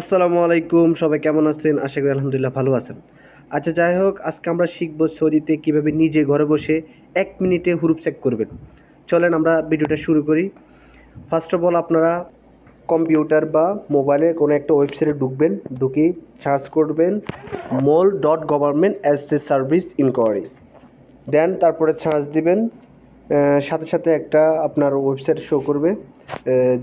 আসসালামু আলাইকুম, সবাই কেমন আছেন? আশা করি আলহামদুলিল্লাহ ভালো আছেন। আচ্ছা যাই হোক, আজকে আমরা শিখব সৌদিতে কীভাবে নিজে ঘরে বসে এক মিনিটে হুরুপ চেক করবেন। চলেন আমরা ভিডিওটা শুরু করি। ফার্স্ট অফ অল আপনারা কম্পিউটার বা মোবাইলে কোনো একটা ওয়েবসাইটে ঢুকবেন, ঢুকে সার্চ করবেন MOL dot government as a service enquiry দেন তারপরে সার্চ দিবেন সাথে সাথে একটা আপনার ওয়েবসাইট শো করবে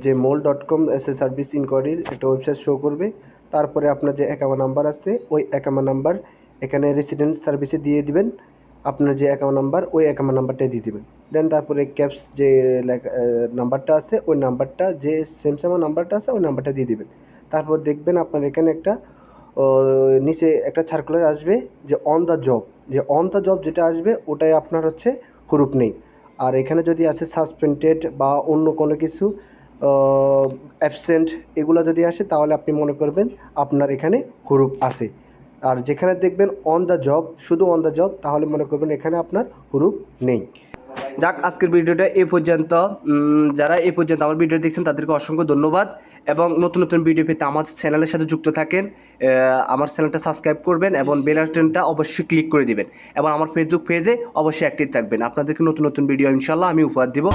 যে MOL dot com S A service ইনকোয়ারির একটা ওয়েবসাইট শো করবে। তারপরে আপনার যে অ্যাকাউন্ট নাম্বার আছে, ওই অ্যাকাউন্ট নাম্বার এখানে রেসিডেন্ট সার্ভিসে দিয়ে দিবেন। আপনার যে অ্যাকাউন্ট নাম্বার ওই অ্যাকাউন্ট নাম্বারটাই দিয়ে দিবেন। দেন তারপরে ক্যাপস যে নাম্বারটা আছে, ওই নাম্বারটা যে সেম নাম্বারটা আছে, ওই নাম্বারটা দিয়ে দিবেন। তারপর দেখবেন আপনার এখানে একটা নিচে একটা সার্কুলার আসবে, যে অন দ্য জব যে অন দ্য জব যেটা আসবে ওটাই আপনার হচ্ছে হুরুপ নেই। আর এখানে যদি আসে সাসপেন্ডেড বা অন্য কোনো কিছু অ্যাবসেন্ট এগুলো যদি আসে, তাহলে আপনি মনে করবেন আপনার এখানে হুরুপ আছে। আর যেখানে দেখবেন অন দ্য জব শুধু অন দ্য জব তাহলে মনে করবেন এখানে আপনার হুরুপ নেই। যাক, আজকের ভিডিওটা এ পর্যন্ত। যারা এ পর্যন্ত আমার ভিডিও দেখছেন, তাদেরকে অসংখ্য ধন্যবাদ। এবং নতুন নতুন ভিডিও পেতে আমার চ্যানেলের সাথে যুক্ত থাকেন আমার চ্যানেলটা সাবস্ক্রাইব করবেন এবং বেল আইকনটা অবশ্যই ক্লিক করে দিবেন। এবং আমার ফেসবুক পেজে অবশ্যই অ্যাক্টিভ থাকবেন। আপনাদেরকে নতুন নতুন ভিডিও ইনশাল্লাহ আমি উপহার দিব।